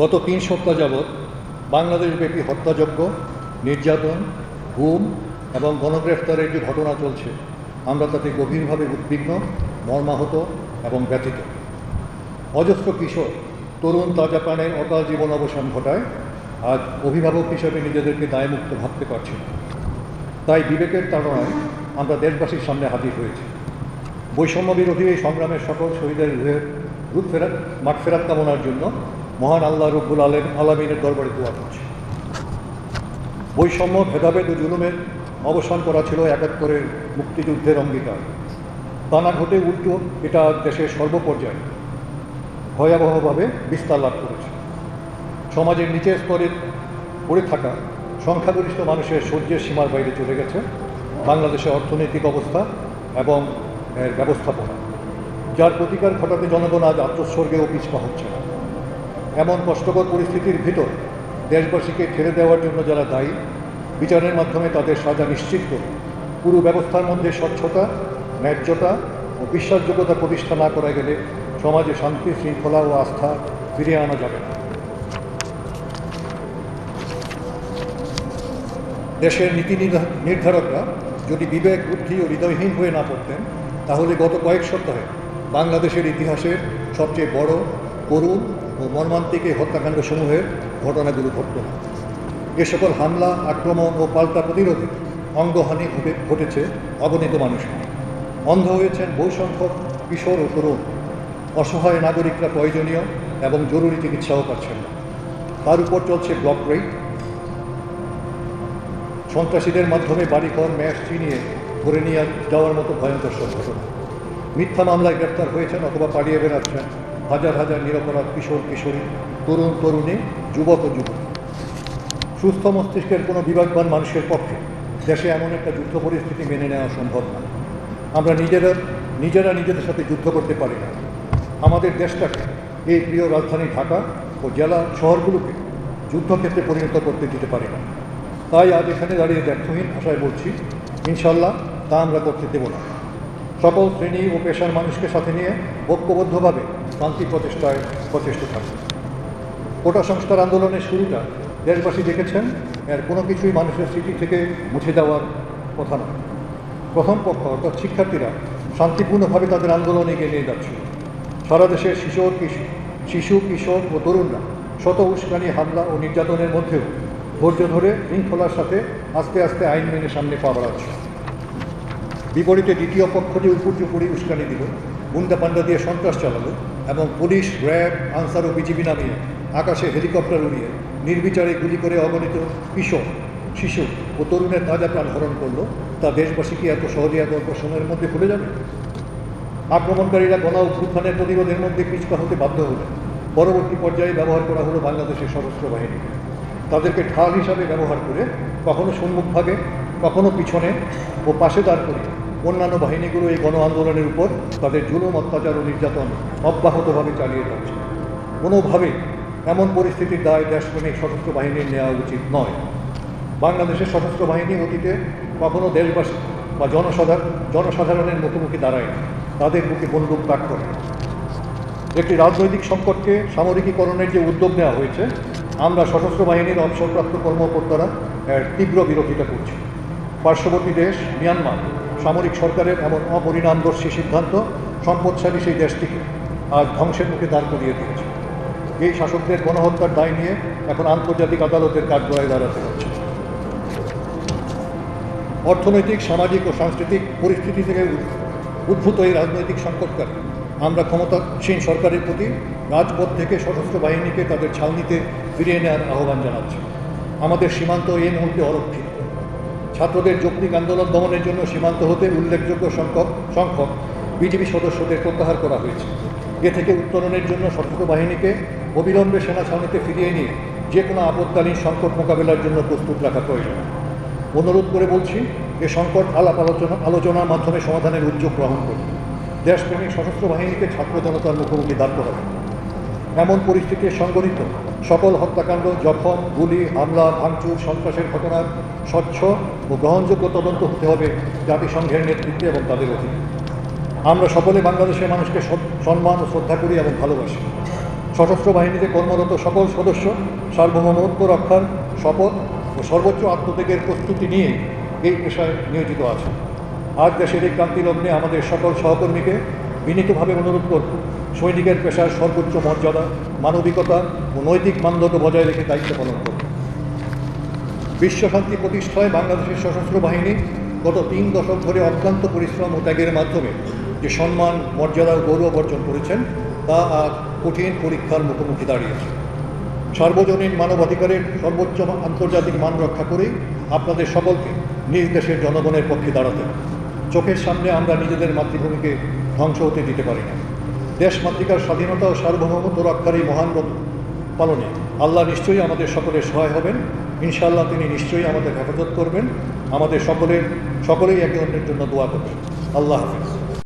গত তিন সপ্তাহ যাবৎ বাংলাদেশব্যাপী হত্যাযজ্ঞ, নির্যাতন, গুম এবং গণগ্রেফতারের যে ঘটনা চলছে, আমরা তাতে গভীরভাবে উদ্বিগ্ন, মর্মাহত এবং ব্যথিত। অজস্র কিশোর, তরুণ তাজা প্রাণের অকাল জীবন অবসান ঘটায়, আজ অভিভাবক হিসেবে নিজেদেরকে দায়মুক্ত ভাবতে পারছি তাই বিবেকের তাড়নায় আমরা দেশবাসীর সামনে হাজির হয়েছি। বৈষম্য বিরোধী এই সংগ্রামের সকল শহীদের রূপ ফেরাত মাঠ ফেরাত কামনার জন্য মহান আল্লাহ রব্বুল আলম আলমিনের দরবারে দোয়া করছে। বৈষম্য, ভেদাভেদ ও জুলুমের অবসান করা ছিল একাত্তরের মুক্তিযুদ্ধের অঙ্গীকার। তা না ঘটে উল্টো এটা দেশের সর্বপর্যায়ে ভয়াবহভাবে বিস্তার লাভ করেছে। সমাজের নিচের স্তরে পড়ে থাকা সংখ্যাগরিষ্ঠ মানুষের সহ্যের সীমার বাইরে চলে গেছে বাংলাদেশের অর্থনৈতিক অবস্থা এবং এর ব্যবস্থাপনা। যার প্রতিকার ঘটাতে জনগণ আজ আত্মস্বর্গেও পিছপা হচ্ছে না। এমন কষ্টকর পরিস্থিতির ভিতর দেশবাসীকে ঠেলে দেওয়ার জন্য যারা দায়ী, বিচারের মাধ্যমে তাদের সাজা নিশ্চিত করে পুরো ব্যবস্থার মধ্যে স্বচ্ছতা, ন্যায্যতা ও বিশ্বাসযোগ্যতা প্রতিষ্ঠা না করা গেলে সমাজে শান্তি, শৃঙ্খলা ও আস্থা ফিরিয়ে আনা যাবে না। দেশের নীতি নির্ধা- নির্ধারকরা যদি বিবেক, বুদ্ধি ও হৃদয়হীন হয়ে না পড়তেন, তাহলে গত কয়েক সপ্তাহে বাংলাদেশের ইতিহাসের সবচেয়ে বড়, করুণ মর্মান্তিক এই হত্যাকাণ্ড সমূহের ঘটনাগুলো ঘটত না এ সকল হামলা, আক্রমণ ও পাল্টা প্রতিরোধে অঙ্গহানি ঘটে- ঘটেছে অগণিত মানুষের। অন্ধ হয়েছেন বহু সংখ্যক কিশোর ও তরুণ। অসহায় নাগরিকরা প্রয়োজনীয় এবং জরুরি চিকিৎসাও পাচ্ছেন না। তার উপর চলছে ব্লক রেট সন্ত্রাসীদের মাধ্যমে বাড়িঘর, ম্যাশ চিনিয়ে ধরে নিয়ে যাওয়ার মতো ভয়ঙ্কর সব ঘটনা। মিথ্যা মামলায় গ্রেপ্তার হয়েছেন অথবা পালিয়ে বেড়াচ্ছেন হাজার হাজার নিরপরাধ কিশোর কিশোরী, তরুণ তরুণী, যুবক ও যুবক সুস্থ মস্তিষ্কের কোনো বিবেকবান মানুষের পক্ষে দেশে এমন একটা যুদ্ধ পরিস্থিতি মেনে নেওয়া সম্ভব না। আমরা নিজেরা নিজেরা নিজেদের সাথে যুদ্ধ করতে পারি না। আমাদের দেশটাকে, এই প্রিয় রাজধানী ঢাকা ও জেলা শহরগুলোকে যুদ্ধক্ষেত্রে পরিণত করতে দিতে পারি না। তাই আজ এখানে দাঁড়িয়ে ব্যর্থহীন ভাষায় বলছি ইনশাল্লাহ তা আমরা করতে দেব না। সকল শ্রেণি ও পেশার মানুষকে সাথে নিয়ে ঐক্যবদ্ধভাবে শান্তি প্রচেষ্টায় প্রচেষ্ট থাকে কোটা সংস্কার আন্দোলনের শুরুটা দেশবাসী দেখেছেন, এর কোনো কিছুই মানুষের স্মৃতি থেকে মুছে দেওয়ার কথা নয়। প্রথম পক্ষ অর্থাৎ শিক্ষার্থীরা শান্তিপূর্ণভাবে তাদের আন্দোলন এগিয়ে নিয়ে যাচ্ছিল। সারা দেশের শিশু কিশোর শিশু, কিশোর ও তরুণরা শত উস্কানি, হামলা ও নির্যাতনের মধ্যেও ধৈর্য ধরে শৃঙ্খলার সাথে আস্তে আস্তে আইন মেনে সামনে পা বাড়াচ্ছে। বিপরীতে দ্বিতীয় পক্ষ যে উপর উস্কানি দিল, গুন্ডা পান্ডা দিয়ে সন্ত্রাস চালালো এবং পুলিশ, র্যাব, আনসার ও বিজিবি নামিয়ে আকাশে হেলিকপ্টার উড়িয়ে নির্বিচারে গুলি করে অগণিত কিশোর শিশু ও তরুণের তাজা প্রাণ হরণ করল। তা দেশবাসী কি এত সহজে এত অল্প সময়ের মধ্যে ভুলে যাবে? আক্রমণকারীরা গণ অভ্যুত্থানের প্রতিরোধের মধ্যে পিছপা হতে বাধ্য হলেন। পরবর্তী পর্যায়ে ব্যবহার করা হলো বাংলাদেশের সশস্ত্র বাহিনীকে তাদেরকে ঢাল হিসাবে ব্যবহার করে কখনো সম্মুখভাগে, কখনো পিছনে ও পাশে দাঁড় করে অন্যান্য বাহিনীগুলো এই গণ আন্দোলনের উপর তাদের জুলুম, অত্যাচার ও নির্যাতন অব্যাহতভাবে চালিয়ে যাচ্ছে। কোনোভাবে এমন পরিস্থিতির দায় দেশপ্রেমিক সশস্ত্র বাহিনীর নেওয়া উচিত নয়। বাংলাদেশের সশস্ত্র বাহিনী অতীতে কখনো দেশবাসী বা জনসাধারণ, জনসাধারণের মুখোমুখি দাঁড়ায় তাদের বুকে বন্দুক তাক করে। একটি রাজনৈতিক সংকটকে সামরিকীকরণের যে উদ্যোগ নেওয়া হয়েছে, আমরা সশস্ত্র বাহিনীর অবসরপ্রাপ্ত কর্মকর্তারা এর তীব্র বিরোধিতা করছি। পার্শ্ববর্তী দেশ, মিয়ানমার সামরিক সরকারের এমন অপরিণামদর্শী সিদ্ধান্ত সম্পদশালী সেই দেশটিকে আজ ধ্বংসের মুখে দাঁড় করিয়ে দিয়েছে। এই শাসকদের গণহত্যার দায় নিয়ে এখন আন্তর্জাতিক আদালতের কাঠগড়ায় দাঁড়াতে হচ্ছে। অর্থনৈতিক, সামাজিক ও সাংস্কৃতিক পরিস্থিতি থেকে উদ্ভূত এই রাজনৈতিক সংকটকালে আমরা ক্ষমতাসীন সরকারের প্রতি রাজপথ থেকে সশস্ত্র বাহিনীকে তাদের ছাউনিতে ফিরিয়ে নেওয়ার আহ্বান জানাচ্ছি। আমাদের সীমান্ত এই মুহূর্তে অরক্ষিত। ছাত্রদের যৌক্তিক আন্দোলন দমনের জন্য সীমান্ত হতে উল্লেখযোগ্য সংখ্যক সংখ্যক বিজেপি সদস্যদের প্রত্যাহার করা হয়েছে। এ থেকে উত্তরণের জন্য সশস্ত্র বাহিনীকে অবিলম্বে সেনা ছাউনিতে ফিরিয়ে নিয়ে যে কোনো আপদকালীন সংকট মোকাবেলার জন্য প্রস্তুত রাখা প্রয়োজন। অনুরোধ করে বলছি, এ সংকট আলাপ আলোচনা, আলোচনার মাধ্যমে সমাধানের উদ্যোগ গ্রহণ করুন। দেশপ্রেমিক সশস্ত্র বাহিনীকে ছাত্র জনতার মুখোমুখি দাঁড় করাবে এমন পরিস্থিতির সংগঠিত সকল হত্যাকাণ্ড, জখম, গুলি, হামলা, ভাঙচুর, সন্ত্রাসের ঘটনার স্বচ্ছ ও গ্রহণযোগ্য তদন্ত হতে হবে জাতিসংঘের নেতৃত্বে এবং তাদের অধীনে। আমরা সকলে বাংলাদেশের মানুষকে সম্মান ও শ্রদ্ধা করি এবং ভালোবাসি। সশস্ত্র বাহিনীতে কর্মরত সকল সদস্য, সার্বভৌমত্ব রক্ষার শপথ ও সর্বোচ্চ আত্মত্যাগের প্রস্তুতি নিয়ে এই পেশায় নিয়োজিত আছে। আজ দেশের এই ক্রান্তি লগ্নে আমাদের সকল সহকর্মীকে বিনীতভাবে অনুরোধ করব, সৈনিকের পেশার সর্বোচ্চ মর্যাদা, মানবিকতা ও নৈতিক মানদণ্ড বজায় রেখে দায়িত্ব পালন করবে। বিশ্বশান্তি প্রতিষ্ঠায় বাংলাদেশের সশস্ত্র বাহিনী গত তিন দশক ধরে অক্লান্ত পরিশ্রম ও ত্যাগের মাধ্যমে যে সম্মান, মর্যাদা ও গৌরব অর্জন করেছেন, তা আজ কঠিন পরীক্ষার মুখোমুখি দাঁড়িয়েছে। সার্বজনীন মানবাধিকারের সর্বোচ্চ আন্তর্জাতিক মান রক্ষা করেই আপনাদের সকলকে নিজ দেশের জনগণের পক্ষে দাঁড়াতে। চোখের সামনে আমরা নিজেদের মাতৃভূমিকে ধ্বংস হতে দিতে পারি না। দেশ মাতৃকার স্বাধীনতা ও সার্বভৌমত্ব রক্ষার এই মহান পালনে আল্লাহ নিশ্চয়ই আমাদের সকলের সহায় হবেন। ইনশাআল্লাহ তিনি নিশ্চয়ই আমাদের হেফাজত করবেন। আমাদের সকলের, সকলেই একে অন্যের জন্য দোয়া করবেন। আল্লাহ হাফিজ।